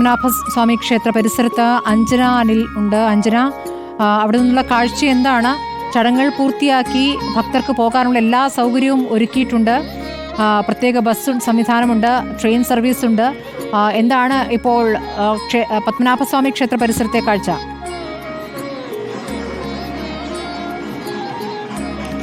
പത്മനാഭ സ്വാമി ക്ഷേത്ര പരിസരത്ത് അഞ്ജന അനിൽ ഉണ്ട്. അഞ്ജന അവിടെ നിന്നുള്ള കാഴ്ച എന്താണ്? ചടങ്ങുകൾ പൂർത്തിയാക്കി ഭക്തർക്ക് പോകാനുള്ള എല്ലാ സൗകര്യവും ഒരുക്കിയിട്ടുണ്ട്. പ്രത്യേക ബസ് സംവിധാനമുണ്ട് ട്രെയിൻ സർവീസ് ഉണ്ട് എന്താണ് ഇപ്പോൾ പത്മനാഭസ്വാമി ക്ഷേത്ര പരിസരത്തെ കാഴ്ച?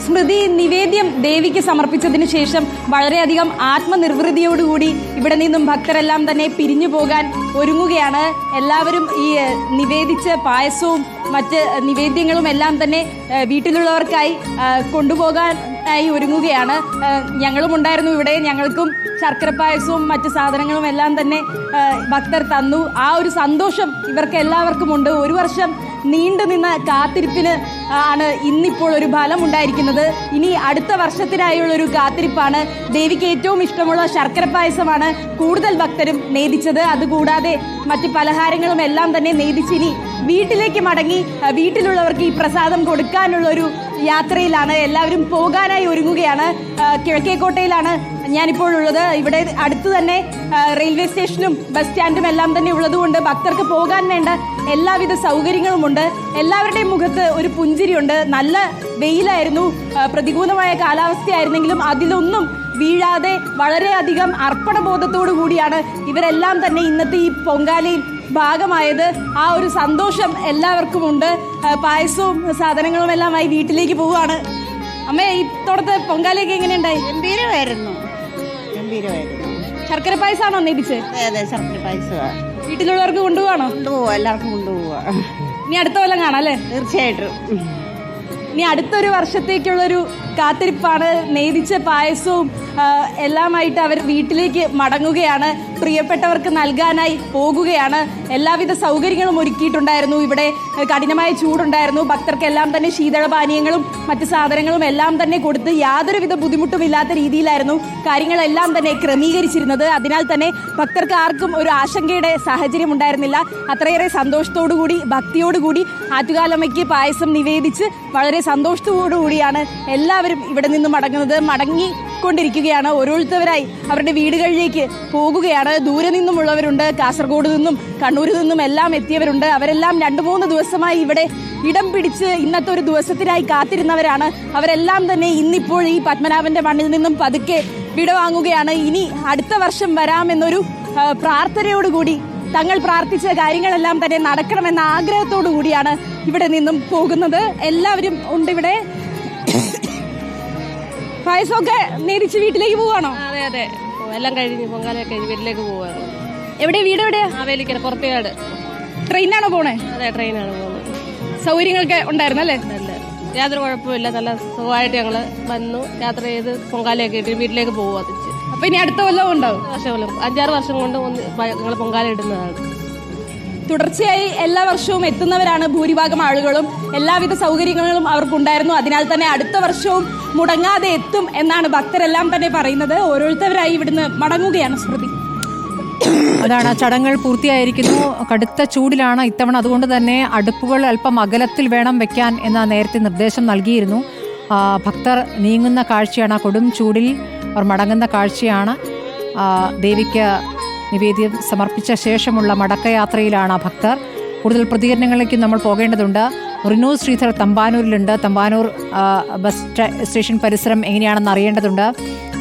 സ്മൃതി നിവേദ്യം ദേവിക്ക് സമർപ്പിച്ചതിന് ശേഷം വളരെയധികം ആത്മനിർവൃതിയോടുകൂടി ഇവിടെ നിന്നും ഭക്തരെല്ലാം തന്നെ പിരിഞ്ഞു പോകാൻ ഒരുങ്ങുകയാണ്. എല്ലാവരും ഈ നിവേദിച്ച പായസവും മറ്റ് നിവേദ്യങ്ങളും എല്ലാം തന്നെ വീട്ടിലുള്ളവർക്കായി ഏഹ്, കൊണ്ടുപോകാനായി ഒരുങ്ങുകയാണ്. ഞങ്ങളും ഉണ്ടായിരുന്നു ഇവിടെ. ഞങ്ങൾക്കും ശർക്കര പായസവും മറ്റ് സാധനങ്ങളും എല്ലാം തന്നെ ഭക്തർ തന്നു. ആ ഒരു സന്തോഷം ഇവർക്ക് എല്ലാവർക്കും ഉണ്ട്. ഒരു വർഷം നീണ്ടു നിന്ന കാത്തിരിപ്പിന് ആണ് ഇന്നിപ്പോൾ ഒരു ഫലം ഉണ്ടായിരിക്കുന്നത് ഇനി അടുത്ത വർഷത്തിനായുള്ള ഒരു കാത്തിരിപ്പാണ്. ദേവിക്ക് ഏറ്റവും ഇഷ്ടമുള്ള ശർക്കര പായസമാണ് കൂടുതൽ ഭക്തരും നേദിച്ചത്. അതുകൂടാതെ മറ്റ് പലഹാരങ്ങളും എല്ലാം തന്നെ നേദിച്ചിനി വീട്ടിലേക്ക് മടങ്ങി വീട്ടിലുള്ളവർക്ക് ഈ പ്രസാദം കൊടുക്കാനുള്ള ഒരു യാത്രയിലാണ് എല്ലാവരും പോകാനായി ഒരുങ്ങുകയാണ്. കിഴക്കേക്കോട്ടയിലാണ് ഞാനിപ്പോൾ ഉള്ളത് ഇവിടെ അടുത്ത് തന്നെ റെയിൽവേ സ്റ്റേഷനും ബസ് സ്റ്റാൻഡും എല്ലാം തന്നെ ഉള്ളതുകൊണ്ട് ഭക്തർക്ക് പോകാൻ വേണ്ട എല്ലാവിധ സൗകര്യങ്ങളുമുണ്ട്. എല്ലാവരുടെയും മുഖത്ത് ഒരു പുഞ്ചിരിയുണ്ട്. നല്ല വെയിലായിരുന്നു. പ്രതികൂലമായ കാലാവസ്ഥയായിരുന്നെങ്കിലും അതിലൊന്നും വീഴാതെ വളരെയധികം അർപ്പണബോധത്തോടു കൂടിയാണ് ഇവരെല്ലാം തന്നെ ഇന്നത്തെ ഈ പൊങ്കാലയിൽ ഭാഗമായത്. ആ ഒരു സന്തോഷം എല്ലാവർക്കും ഉണ്ട് പായസവും സാധനങ്ങളും എല്ലാമായി വീട്ടിലേക്ക് പോവുകയാണ്. അമ്മേ ഇത്തോടത്തെ പൊങ്കാലയൊക്കെ എങ്ങനെയുണ്ടായി? ഗംഭീരമായിരുന്നു. ഗംഭീരമായിരുന്നു. ശർക്കര പായസമാണോ ഒന്നിപ്പിച്ച്? അതെ അതെ ശർക്കര പായസമാണ്. വീട്ടിലുള്ളവർക്ക് കൊണ്ടുപോകണോ കൊണ്ടുപോവാ എല്ലാവർക്കും കൊണ്ടുപോവാ. ഇനി അടുത്ത കൊല്ലം കാണാം അല്ലേ? തീർച്ചയായിട്ടും. ഇനി അടുത്തൊരു വർഷത്തേക്കുള്ളൊരു കാത്തിരിപ്പാണ്. നേദിച്ച പായസവും എല്ലാമായിട്ട് അവർ വീട്ടിലേക്ക് മടങ്ങുകയാണ്. പ്രിയപ്പെട്ടവർക്ക് നൽകാനായി പോകുകയാണ്. എല്ലാവിധ സൗകര്യങ്ങളും ഒരുക്കിയിട്ടുണ്ടായിരുന്നു. ഇവിടെ കഠിനമായ ചൂടുണ്ടായിരുന്നു. ഭക്തർക്കെല്ലാം തന്നെ ശീതളപാനീയങ്ങളും മറ്റ് സാധനങ്ങളും എല്ലാം തന്നെ കൊടുത്ത് യാതൊരുവിധ ബുദ്ധിമുട്ടും ഇല്ലാത്ത രീതിയിലായിരുന്നു കാര്യങ്ങളെല്ലാം തന്നെ ക്രമീകരിച്ചിരുന്നത്. അതിനാൽ തന്നെ ഭക്തർക്ക് ആർക്കും ഒരു ആശങ്കയുടെ സാഹചര്യം ഉണ്ടായിരുന്നില്ല. അത്രയേറെ സന്തോഷത്തോടുകൂടി ഭക്തിയോടുകൂടി ആറ്റുകാലമ്മയ്ക്ക് പായസം നിവേദിച്ച് വളരെ സന്തോഷത്തോടു കൂടിയാണ് എല്ലാവരും ഇവിടെ നിന്ന് മടങ്ങുന്നത് മടങ്ങിക്കൊണ്ടിരിക്കുകയാണ്. ഓരോരുത്തവരായി അവരുടെ വീടുകളിലേക്ക് പോകുകയാണ്. ദൂരെ നിന്നുമുള്ളവരുണ്ട്. കാസർഗോഡ് നിന്നും കണ്ണൂരിൽ നിന്നും എല്ലാം എത്തിയവരുണ്ട്. അവരെല്ലാം രണ്ടു മൂന്ന് ദിവസമായി ഇവിടെ ഇടം പിടിച്ച് ഇന്നത്തെ ഒരു ദിവസത്തിനായി കാത്തിരുന്നവരാണ്. അവരെല്ലാം തന്നെ ഇന്നിപ്പോൾ ഈ പത്മനാഭന്റെ മണ്ണിൽ നിന്നും പതുക്കെ വിടവാങ്ങുകയാണ്. ഇനി അടുത്ത വർഷം വരാമെന്നൊരു പ്രാർത്ഥനയോടുകൂടി തങ്ങൾ പ്രാർത്ഥിച്ച കാര്യങ്ങളെല്ലാം തന്നെ നടക്കണമെന്ന ആഗ്രഹത്തോടു കൂടിയാണ് ഇവിടെ നിന്നും പോകുന്നത്. എല്ലാവരും ഉണ്ട് ഇവിടെ. പായസമൊക്കെ നേരിച്ച് വീട്ടിലേക്ക് പോവാണോ? അതെ അതെ. എല്ലാം കഴിഞ്ഞ് പൊങ്കാലയൊക്കെ കഴിഞ്ഞ് വീട്ടിലേക്ക് പോവാണ്. എവിടെ വീട് എവിടെയാ? മാവേലിക്കര പുറത്തേക്കാട് ട്രെയിനാണോ പോണേ? അതെ ട്രെയിനാണ് പോകുന്നത് സൗകര്യങ്ങളൊക്കെ ഉണ്ടായിരുന്നു അല്ലേ? യാതൊരു കുഴപ്പമില്ല നല്ല സുഖമായിട്ട് ഞങ്ങൾ വന്നു. യാത്ര ചെയ്ത് പൊങ്കാലയൊക്കെ ഇട്ട് വീട്ടിലേക്ക് പോകുക തിരിച്ച്. അപ്പൊ ഇനി അടുത്ത കൊല്ലവും ഉണ്ടാവും. വർഷം കൊല്ലം. അഞ്ചാറ് വർഷം കൊണ്ട് ഒന്ന് ഞങ്ങൾ പൊങ്കാല ഇടുന്നതാണ്. തുടർച്ചയായി എല്ലാ വർഷവും എത്തുന്നവരാണ് ഭൂരിഭാഗം ആളുകളും. എല്ലാവിധ സൗകര്യങ്ങളും അവർക്കുണ്ടായിരുന്നു. അതിനാൽ തന്നെ അടുത്ത വർഷവും മുടങ്ങാതെ എത്തും എന്നാണ് ഭക്തരെല്ലാം തന്നെ പറയുന്നത്. ഓരോരുത്തരായി ഇവിടുന്ന് മടങ്ങുകയാണ് സ്മൃതി. അതാണ് ചടങ്ങുകൾ പൂർത്തിയായിരിക്കുന്നു. കടുത്ത ചൂടിലാണ് ഇത്തവണ. അതുകൊണ്ട് തന്നെ അടുപ്പുകൾ അല്പം അകലത്തിൽ വേണം വെക്കാൻ എന്ന നേരത്തെ നിർദ്ദേശം നൽകിയിരുന്നു. ഭക്തർ നീങ്ങുന്ന കാഴ്ചയാണ് കൊടും ചൂടിൽ. അവർ മടങ്ങുന്ന കാഴ്ചയാണ്. ദേവിക്ക് നിവേദ്യം സമർപ്പിച്ച ശേഷമുള്ള മടക്കയാത്രയിലാണ് ഭക്തർ. കൂടുതൽ പ്രതികരണങ്ങളിലേക്ക് നമ്മൾ പോകേണ്ടതുണ്ട്. റിനു ശ്രീധർ തമ്പാനൂരിലുണ്ട്. തമ്പാനൂർ ബസ് സ്റ്റേഷൻ പരിസരം എങ്ങനെയാണെന്ന് അറിയേണ്ടതുണ്ട്.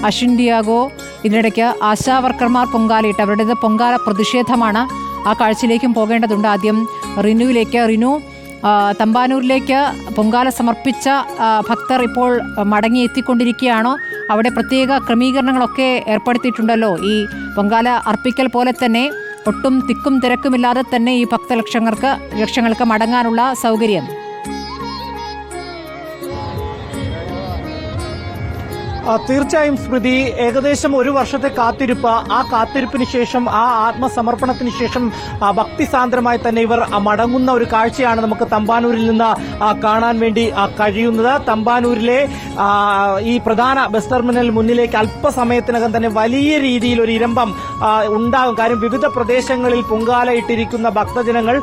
അശ്വിൻ ഡിയാഗോ ഇതിനിടയ്ക്ക് ആശാവർക്കർമാർ പൊങ്കാലയിട്ട് അവരുടേത് പൊങ്കാല പ്രതിഷേധമാണ് ആ കാഴ്ചയിലേക്കും പോകേണ്ടതുണ്ട്. ആദ്യം റിനുവിലേക്ക് റിനു തമ്പാനൂരിലേക്ക് പൊങ്കാല സമർപ്പിച്ച ഭക്തർ ഇപ്പോൾ മടങ്ങി എത്തിക്കൊണ്ടിരിക്കുകയാണോ അവിടെ പ്രത്യേക ക്രമീകരണങ്ങളൊക്കെ ഏർപ്പെടുത്തിയിട്ടുണ്ടല്ലോ. ഈ പൊങ്കാല അർപ്പിക്കൽ പോലെ തന്നെ ഒട്ടും തിക്കും തിരക്കുമില്ലാതെ തന്നെ ഈ ഭക്തലക്ഷങ്ങൾക്ക് ലക്ഷങ്ങൾക്ക് മടങ്ങാനുള്ള സൗകര്യം. തീർച്ചയായും സ്മൃതി ഏകദേശം ഒരു വർഷത്തെ കാത്തിരിപ്പ്. ആ കാത്തിരിപ്പിന് ശേഷം ആ ആത്മസമർപ്പണത്തിന് ശേഷം ഭക്തിസാന്ദ്രമായി തന്നെ ഇവർ മടങ്ങുന്ന ഒരു കാഴ്ചയാണ് നമുക്ക് തമ്പാനൂരിൽ നിന്ന് കാണാൻ വേണ്ടി കഴിയുന്നത്. തമ്പാനൂരിലെ ഈ പ്രധാന ബസ് ടെർമിനൽ മുന്നിലേക്ക് അല്പസമയത്തിനകം തന്നെ വലിയ രീതിയിൽ ഒരു ഇരമ്പം ഉണ്ടാകും. കാര്യം വിവിധ പ്രദേശങ്ങളിൽ പൊങ്കാല ഇട്ടിരിക്കുന്ന ഭക്തജനങ്ങൾ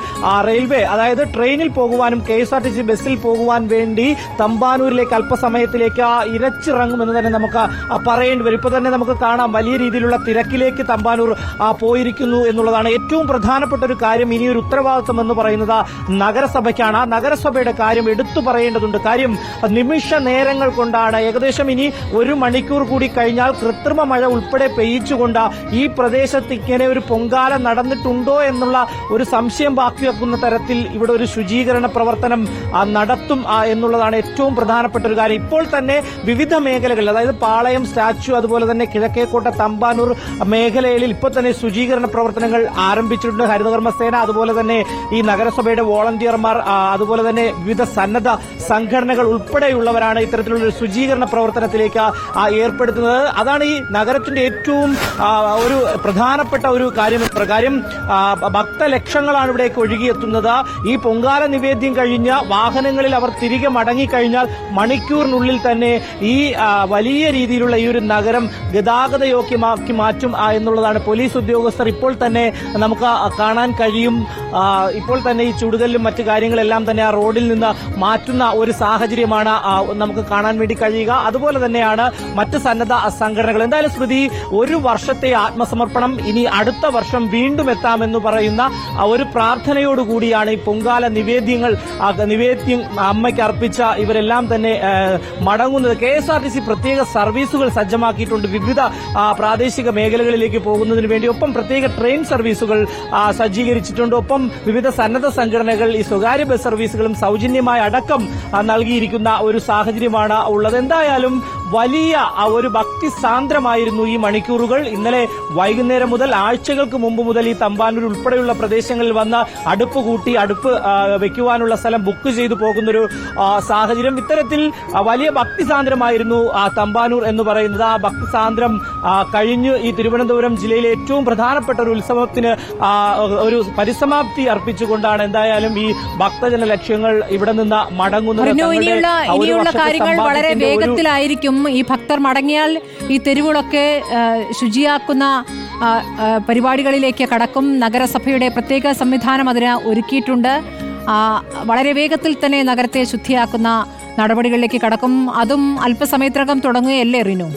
റെയിൽവേ അതായത് ട്രെയിനിൽ പോകുവാനും K S R T C ബസ്സിൽ പോകുവാൻ വേണ്ടി തമ്പാനൂരിലേക്ക് അല്പസമയത്തിലേക്ക് ഇരച്ചിറങ്ങുമെന്ന് തന്നെ നമുക്ക് പറയേണ്ടി വരും. ഇപ്പൊ തന്നെ നമുക്ക് കാണാം വലിയ രീതിയിലുള്ള തിരക്കിലേക്ക് തമ്പാനൂർ പോയിരിക്കുന്നു എന്നുള്ളതാണ് ഏറ്റവും പ്രധാനപ്പെട്ട ഒരു കാര്യം. ഇനി ഒരു ഉത്തരവാദിത്വം എന്ന് പറയുന്നത് നഗരസഭയ്ക്കാണ്. ആ നഗരസഭയുടെ കാര്യം എടുത്തു പറയേണ്ടതുണ്ട്. കാര്യം നിമിഷ നേരങ്ങൾ കൊണ്ടാണ്. ഏകദേശം ഇനി ഒരു മണിക്കൂർ കൂടി കഴിഞ്ഞാൽ കൃത്രിമ മഴ ഉൾപ്പെടെ പെയ്ച്ചുകൊണ്ട് ഈ പ്രദേശത്ത് ഇങ്ങനെ ഒരു പൊങ്കാല നടന്നിട്ടുണ്ടോ എന്നുള്ള ഒരു സംശയം ബാക്കി വെക്കുന്ന തരത്തിൽ ഇവിടെ ഒരു ശുചീകരണ പ്രവർത്തനം നടത്തും എന്നുള്ളതാണ് ഏറ്റവും പ്രധാനപ്പെട്ട ഒരു കാര്യം. ഇപ്പോൾ തന്നെ വിവിധ മേഖലകളിൽ അതായത് പാളയം സ്റ്റാച്ചു അതുപോലെ തന്നെ കിഴക്കേക്കോട്ട തമ്പാനൂർ മേഖലയിൽ ഇപ്പോൾ തന്നെ ശുചീകരണ പ്രവർത്തനങ്ങൾ ആരംഭിച്ചിട്ടുണ്ട്. ഹരിതകർമ്മസേന അതുപോലെ തന്നെ ഈ നഗരസഭയുടെ വോളണ്ടിയർമാർ അതുപോലെ തന്നെ വിവിധ സന്നദ്ധ സംഘടനകൾ ഉൾപ്പെടെയുള്ളവരാണ് ഇത്തരത്തിലുള്ള ഒരു ശുചീകരണ പ്രവർത്തനത്തിലേക്ക് ഏർപ്പെടുത്തുന്നത്. അതാണ് ഈ നഗരത്തിന്റെ ഏറ്റവും ഒരു പ്രധാനപ്പെട്ട ഒരു കാര്യം പ്രകാരം ഭക്തലക്ഷങ്ങളാണ് ഇവിടേക്ക് ഒഴുകിയെത്തുന്നത്. ഈ പൊങ്കാല നിവേദ്യം കഴിഞ്ഞ വാഹനങ്ങളിൽ അവർ തിരികെ മടങ്ങിക്കഴിഞ്ഞാൽ മണിക്കൂറിനുള്ളിൽ തന്നെ ഈ ആ, വലിയ രീതിയിലുള്ള ഈ ഒരു നഗരം ഗതാഗത യോഗ്യമാക്കി മാറ്റും എന്നുള്ളതാണ് പോലീസ് ഉദ്യോഗസ്ഥർ ഇപ്പോൾ തന്നെ നമുക്ക് കാണാൻ കഴിയും. ഇപ്പോൾ തന്നെ ഈ ചുടുകല്ലും മറ്റു കാര്യങ്ങളെല്ലാം തന്നെ ആ റോഡിൽ നിന്ന് മാറ്റുന്ന ഒരു സാഹചര്യമാണ് നമുക്ക് കാണാൻ വേണ്ടി കഴിയുക. അതുപോലെ തന്നെയാണ് മറ്റ് സന്നദ്ധ സംഘടനകൾ. എന്തായാലും സ്മൃതി ഒരു വർഷത്തെ ആത്മസമർപ്പണം ഇനി അടുത്ത വർഷം വീണ്ടും എത്താമെന്ന് പറയുന്ന ഒരു പ്രാർത്ഥനയോടുകൂടിയാണ് ഈ പൊങ്കാല നിവേദ്യങ്ങൾ നിവേദ്യം അമ്മയ്ക്ക് അർപ്പിച്ച ഇവരെല്ലാം തന്നെ മടങ്ങുന്നത്. K S R T C പ്രത്യേക സർവീസുകൾ സജ്ജമാക്കിയിട്ടുണ്ട്. വിവിധ പ്രാദേശിക മേഖലകളിലേക്ക് പോകുന്നതിന് വേണ്ടി ഒപ്പം പ്രത്യേക ട്രെയിൻ സർവീസുകൾ സജ്ജീകരിച്ചിട്ടുണ്ട്. ഒപ്പം വിവിധ സന്നദ്ധ സംഘടനകൾ ഈ സ്വകാര്യ ബസ് സർവീസുകളും സൗജന്യമായ അടക്കം നൽകിയിരിക്കുന്ന ഒരു സാഹചര്യമാണ് ഉള്ളത്. എന്തായാലും വലിയ ഒരു ഭക്തി സാന്ദ്രമായിരുന്നു ഈ മണിക്കൂറുകൾ. ഇന്നലെ വൈകുന്നേരം മുതൽ ആഴ്ചകൾക്ക് മുമ്പ് മുതൽ ഈ തമ്പാനൂർ ഉൾപ്പെടെയുള്ള പ്രദേശങ്ങളിൽ വന്ന് അടുപ്പ് കൂട്ടി അടുപ്പ് വെക്കുവാനുള്ള സ്ഥലം ബുക്ക് ചെയ്തു പോകുന്നൊരു സാഹചര്യം. ഇത്തരത്തിൽ വലിയ ഭക്തി സാന്ദ്രമായിരുന്നു തമ്പാനൂർ എന്ന് പറയുന്നത് ആ ഭക്തിസാന്ദ്രം കഴിഞ്ഞ് ഈ തിരുവനന്തപുരം ജില്ലയിലെ ഏറ്റവും പ്രധാനപ്പെട്ട ഒരു ഉത്സവത്തിന് ഒരു പരിസമാപ്തി അർപ്പിച്ചുകൊണ്ടാണ് എന്തായാലും ഈ ഭക്തജന ലക്ഷ്യങ്ങൾ ഇവിടെ നിന്ന് മടങ്ങുന്നത്. ഇനിയുള്ള കാര്യങ്ങൾ വളരെ വേഗത്തിലായിരിക്കും. ഈ ഭക്തർ മടങ്ങിയാൽ ഈ തെരുവുകളൊക്കെ ശുചിയാക്കുന്ന പരിപാടികളിലേക്ക് കടക്കും. നഗരസഭയുടെ പ്രത്യേക സംവിധാനം അതിന് ഒരുക്കിയിട്ടുണ്ട്. വളരെ വേഗത്തിൽ തന്നെ നഗരത്തെ ശുദ്ധിയാക്കുന്ന നടപടികളിലേക്ക് കടക്കും. അതും അല്പസമയത്തിനകം തുടങ്ങുകയല്ലേ റിനു?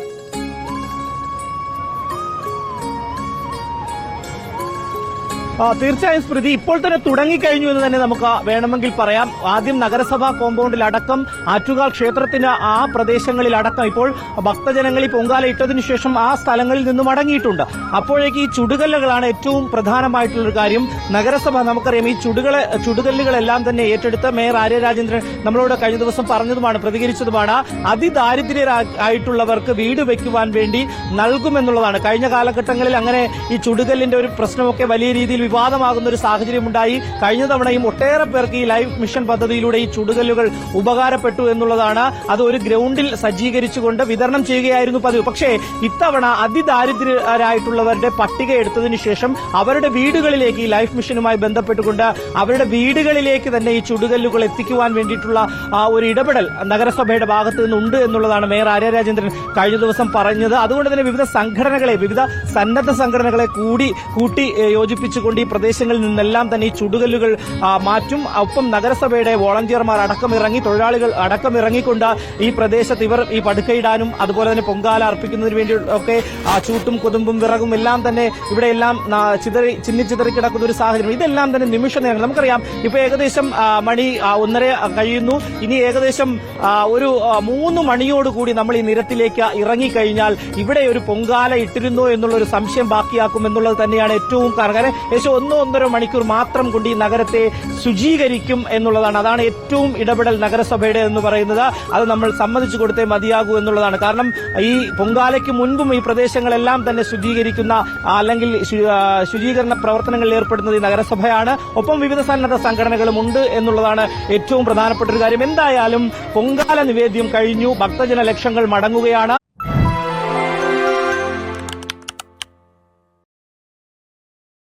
തീർച്ചയായും സ്മൃതി ഇപ്പോൾ തന്നെ തുടങ്ങിക്കഴിഞ്ഞു എന്ന് തന്നെ നമുക്ക് വേണമെങ്കിൽ പറയാം. ആദ്യം നഗരസഭാ കോമ്പൗണ്ടിൽ അടക്കം ആറ്റുകാൽ ക്ഷേത്രത്തിന് ആ പ്രദേശങ്ങളിൽ അടക്കം ഇപ്പോൾ ഭക്തജനങ്ങൾ ഈ പൊങ്കാല ഇട്ടതിനു ശേഷം ആ സ്ഥലങ്ങളിൽ നിന്നും അടങ്ങിയിട്ടുണ്ട്. അപ്പോഴേക്ക് ഈ ചുടുകല്ലുകളാണ് ഏറ്റവും പ്രധാനമായിട്ടുള്ളൊരു കാര്യം. നഗരസഭ നമുക്കറിയാം ഈ ചുടുകളെ ചുടുകല്ലുകളെല്ലാം തന്നെ ഏറ്റെടുത്ത് മേയർ ആര്യ രാജേന്ദ്രൻ നമ്മളോട് കഴിഞ്ഞ ദിവസം പറഞ്ഞതുമാണ് പ്രതികരിച്ചതുമാണ്. അതിദാരിദ്ര്യരായിട്ടുള്ളവർക്ക് വീട് വെക്കുവാൻ വേണ്ടി നൽകുമെന്നുള്ളതാണ്. കഴിഞ്ഞ കാലഘട്ടങ്ങളിൽ അങ്ങനെ ഈ ചുടുകല്ലിന്റെ ഒരു പ്രശ്നമൊക്കെ വലിയ രീതിയിൽ വിവാദമാകുന്ന ഒരു സാഹചര്യമുണ്ടായി. കഴിഞ്ഞ തവണയും ഒട്ടേറെ പേർക്ക് ഈ ലൈഫ് മിഷൻ പദ്ധതിയിലൂടെ ഈ ചുടുകല്ലുകൾ ഉപകാരപ്പെട്ടു എന്നുള്ളതാണ്. അത് ഒരു ഗ്രൗണ്ടിൽ സജ്ജീകരിച്ചുകൊണ്ട് വിതരണം ചെയ്യുകയായിരുന്നു പതിവ്. പക്ഷേ ഇത്തവണ അതിദാരിദ്ര്യരായിട്ടുള്ളവരുടെ പട്ടിക എടുത്തതിന് ശേഷം അവരുടെ വീടുകളിലേക്ക് ഈ ലൈഫ് മിഷനുമായി ബന്ധപ്പെട്ടുകൊണ്ട് അവരുടെ വീടുകളിലേക്ക് തന്നെ ഈ ചുടുകല്ലുകൾ എത്തിക്കുവാൻ വേണ്ടിയിട്ടുള്ള ആ ഒരു ഇടപെടൽ നഗരസഭയുടെ ഭാഗത്ത് നിന്നുണ്ട് എന്നുള്ളതാണ് മേയർ ആര്യ രാജേന്ദ്രൻ കഴിഞ്ഞ ദിവസം പറഞ്ഞത്. അതുകൊണ്ട് തന്നെ വിവിധ സംഘടനകളെ വിവിധ സന്നദ്ധ സംഘടനകളെ കൂടി കൂട്ടി ഏ, യോജിപ്പിച്ചുകൊണ്ട് ഈ പ്രദേശങ്ങളിൽ നിന്നെല്ലാം തന്നെ ഈ ചുടുകല്ലുകൾ മാറ്റും. ഒപ്പം നഗരസഭയുടെ വോളണ്ടിയർമാർ അടക്കം ഇറങ്ങി തൊഴിലാളികൾ അടക്കം ഇറങ്ങിക്കൊണ്ട് ഈ പ്രദേശത്ത് ഇവർ ഈ പടുക്കയിടാനും അതുപോലെ തന്നെ പൊങ്കാല അർപ്പിക്കുന്നതിന് വേണ്ടി ഒക്കെ ചൂട്ടും കൊതുമ്പും വിറകും എല്ലാം തന്നെ ഇവിടെയെല്ലാം ചിതറി ചിന്നിച്ചിതറി കിടക്കുന്ന ഒരു സാഹചര്യം. ഇതെല്ലാം തന്നെ നിമിഷ നേരം. നമുക്കറിയാം ഇപ്പൊ ഏകദേശം മണി ഒന്നര കഴിയുന്നു. ഇനി ഏകദേശം ഒരു മൂന്ന് മണിയോടുകൂടി നമ്മൾ ഈ നിരത്തിലേക്ക് ഇറങ്ങിക്കഴിഞ്ഞാൽ ഇവിടെ ഒരു പൊങ്കാല ഇട്ടിരുന്നു എന്നുള്ള ഒരു സംശയം ബാക്കിയാക്കും എന്നുള്ളത് തന്നെയാണ് ഏറ്റവും കാരണം ഏകദേശം ഒന്നോ ഒന്നര മണിക്കൂർ മാത്രം കൊണ്ട് ഈ നഗരത്തെ ശുചീകരിക്കും എന്നുള്ളതാണ്. അതാണ് ഏറ്റവും ഇടപെടൽ നഗരസഭയുടെ എന്ന് പറയുന്നത്. അത് നമ്മൾ സമ്മതിച്ചു കൊടുത്തേ മതിയാകൂ എന്നുള്ളതാണ്. കാരണം ഈ പൊങ്കാലയ്ക്ക് മുൻപും ഈ പ്രദേശങ്ങളെല്ലാം തന്നെ ശുചീകരിക്കുന്ന അല്ലെങ്കിൽ ശുചീകരണ പ്രവർത്തനങ്ങളിൽ ഏർപ്പെടുന്നത് ഈ നഗരസഭയാണ്. ഒപ്പം വിവിധ സന്നദ്ധ സംഘടനകളും ഉണ്ട് എന്നുള്ളതാണ് ഏറ്റവും പ്രധാനപ്പെട്ട ഒരു കാര്യം. എന്തായാലും പൊങ്കാല നിവേദ്യം കഴിഞ്ഞു. ഭക്തജന ലക്ഷങ്ങൾ മടങ്ങുകയാണ്.